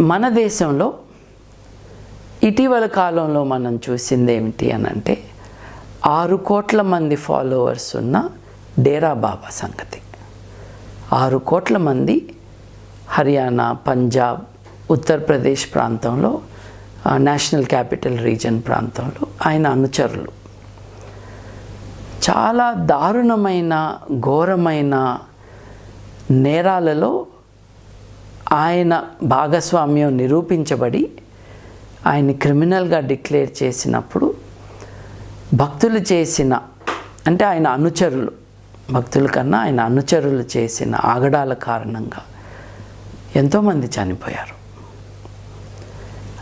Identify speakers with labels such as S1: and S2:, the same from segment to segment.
S1: మన దేశంలో ఇటీవల కాలంలో మనం చూసింది ఏమిటి అని అంటే ఆరు కోట్ల మంది ఫాలోవర్స్ ఉన్న డేరా బాబా సంగతి. ఆరు కోట్ల మంది హర్యానా పంజాబ్ ఉత్తరప్రదేశ్ ప్రాంతంలో నేషనల్ క్యాపిటల్ రీజన్ ప్రాంతంలో ఆయన అనుచరులు. చాలా దారుణమైన ఘోరమైన నేరాలలో ఆయన భాగస్వామ్యం నిరూపించబడి ఆయన క్రిమినల్గా డిక్లేర్ చేసినప్పుడు భక్తులు చేసిన అంటే ఆయన అనుచరులు భక్తుల కన్నా ఆయన అనుచరులు చేసిన ఆగడాల కారణంగా ఎంతోమంది చనిపోయారు.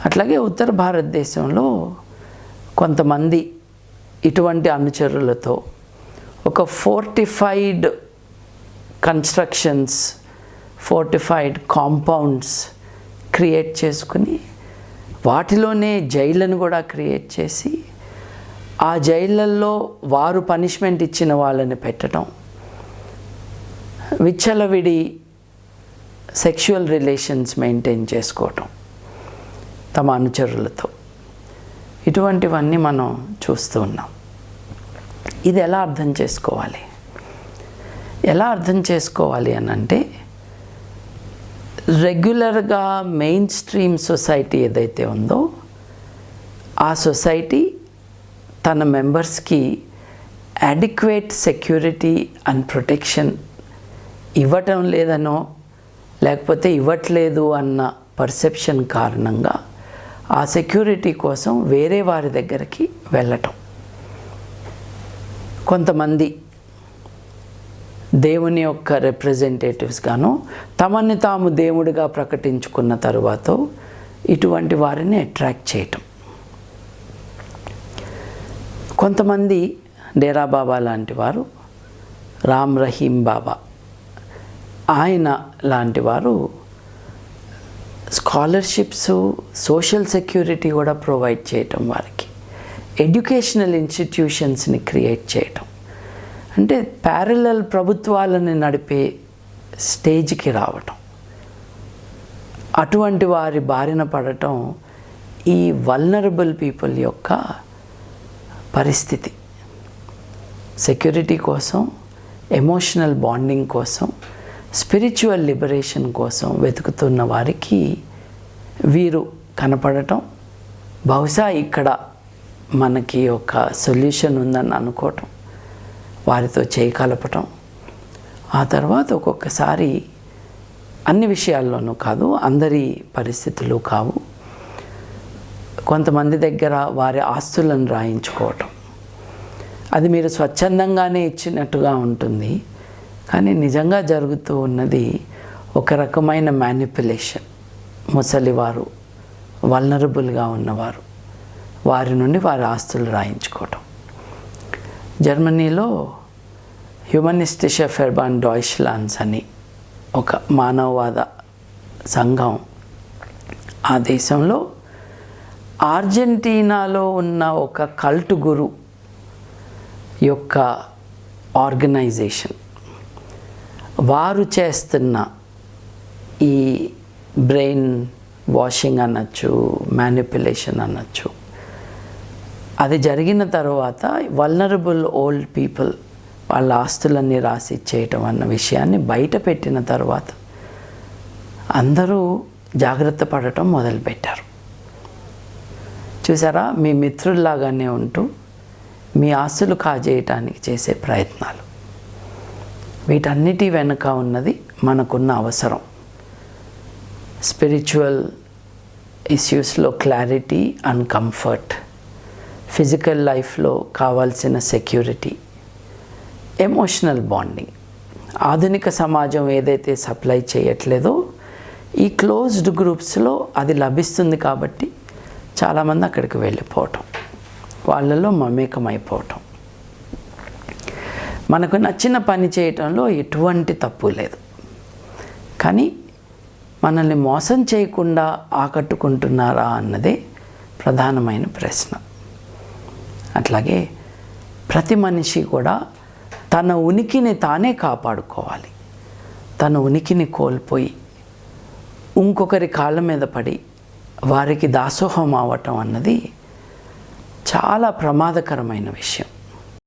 S1: అట్లాగే ఉత్తర భారతదేశంలో కొంతమంది ఇటువంటి అనుచరులతో ఒక fortified constructions fortified compounds create చేసుకుని వాటిలోనే జైళ్ళను కూడా క్రియేట్ చేసి ఆ జైళ్ళల్లో వారు పనిష్మెంట్ ఇచ్చిన వాళ్ళని పెట్టడం. విచ్చలవిడి సెక్షువల్ రిలేషన్స్ మెయింటైన్ చేసుకోవటం తమ అనుచరులతో. ఇటువంటివన్నీ మనం చూస్తూ ఉన్నాం. ఇది ఎలా అర్థం చేసుకోవాలి? ఎలా అర్థం చేసుకోవాలి అని అంటే రెగ్యులర్గా మెయిన్ స్ట్రీమ్ సొసైటీ ఏదైతే ఉందో ఆ సొసైటీ తన మెంబర్స్కి అడిక్వేట్ సెక్యూరిటీ అండ్ ప్రొటెక్షన్ ఇవ్వటం లేదనో లేకపోతే ఇవ్వట్లేదు అన్న పర్సెప్షన్ కారణంగా ఆ సెక్యూరిటీ కోసం వేరే వారి దగ్గరికి వెళ్ళటం. కొంతమంది దేవుని యొక్క రిప్రజెంటేటివ్స్గాను తమని తాము దేవుడిగా ప్రకటించుకున్న తరువాత ఇటువంటి వారిని అట్రాక్ట్ చేయటం. కొంతమంది డేరా బాబా లాంటి వారు రామ్ రహీం బాబా ఆయన లాంటి వారు స్కాలర్షిప్స్ సోషల్ సెక్యూరిటీ కూడా ప్రొవైడ్ చేయటం వారికి. ఎడ్యుకేషనల్ ఇన్స్టిట్యూషన్స్ని క్రియేట్ చేయటం. అంటే ప్యారలల్ ప్రభుత్వాలను నడిపే స్టేజ్కి రావటం. అటువంటి వారి బారిన పడటం ఈ వల్నరబుల్ పీపుల్ యొక్క పరిస్థితి. సెక్యూరిటీ కోసం ఎమోషనల్ బాండింగ్ కోసం స్పిరిచువల్ లిబరేషన్ కోసం వెతుకుతున్న వారికి వీరు కనపడటం. బహుశా ఇక్కడ మనకి ఒక సొల్యూషన్ ఉందని అనుకోవటం. వారితో చేయి కలపటం. ఆ తర్వాత ఒక్కొక్కసారి అన్ని విషయాల్లోనూ కాదు అందరి పరిస్థితులు కావు. కొంతమంది దగ్గర వారి ఆస్తులను రాయించుకోవటం. అది మీరు స్వచ్ఛందంగానే ఇచ్చినట్టుగా ఉంటుంది. కానీ నిజంగా జరుగుతూ ఉన్నది ఒక రకమైన మ్యానిపులేషన్ ముసలివారు వల్నరబుల్గా ఉన్నవారు. వారి నుండి వారి ఆస్తులు రాయించుకోవటం. జర్మనీలో హ్యూమనిస్టిష ఫెర్బాన్ డాయిష్లాన్స్ అని ఒక మానవవాద సంఘం ఆ దేశంలో ఆర్జెంటీనాలో ఉన్న ఒక కల్ట్ గురు యొక్క ఆర్గనైజేషన్. వారు చేస్తున్న ఈ బ్రెయిన్ వాషింగ్ అనొచ్చు మ్యానిపులేషన్ అనొచ్చు అది జరిగిన తర్వాత వల్నరబుల్ ఓల్డ్ పీపుల్ వాళ్ళ ఆస్తులన్నీ రాసి ఇచ్చేయటం అన్న విషయాన్ని బయట పెట్టిన తర్వాత అందరూ జాగ్రత్త పడటం మొదలుపెట్టారు. చూసారా? మీ మిత్రుల్లాగానే ఉంటూ మీ ఆస్తులు కాజేయటానికి చేసే ప్రయత్నాలు. వీటన్నిటి వెనుక ఉన్నది మనకున్న అవసరం. స్పిరిచువల్ ఇష్యూస్లో క్లారిటీ అండ్ కంఫర్ట్ ఫిజికల్ లైఫ్లో కావాల్సిన సెక్యూరిటీ ఎమోషనల్ బాండింగ్. ఆధునిక సమాజం ఏదైతే సప్లై చేయట్లేదో ఈ క్లోజ్డ్ గ్రూప్స్లో అది లభిస్తుంది కాబట్టి చాలామంది అక్కడికి వెళ్ళిపోవటం వాళ్ళలో మమేకం అయిపోవటం మనకు నచ్చిన పని చేయటంలో ఎటువంటి తప్పు లేదు. కానీ మనల్ని మోసం చేయకుండా ఆకట్టుకుంటున్నారా అన్నదే ప్రధానమైన ప్రశ్న. అట్లాగే ప్రతి మనిషి కూడా తన ఉనికిని తానే కాపాడుకోవాలి. తన ఉనికిని కోల్పోయి ఇంకొకరి కాళ్ళ మీద పడి వారికి దాసోహం అవ్వటం అన్నది చాలా ప్రమాదకరమైన విషయం.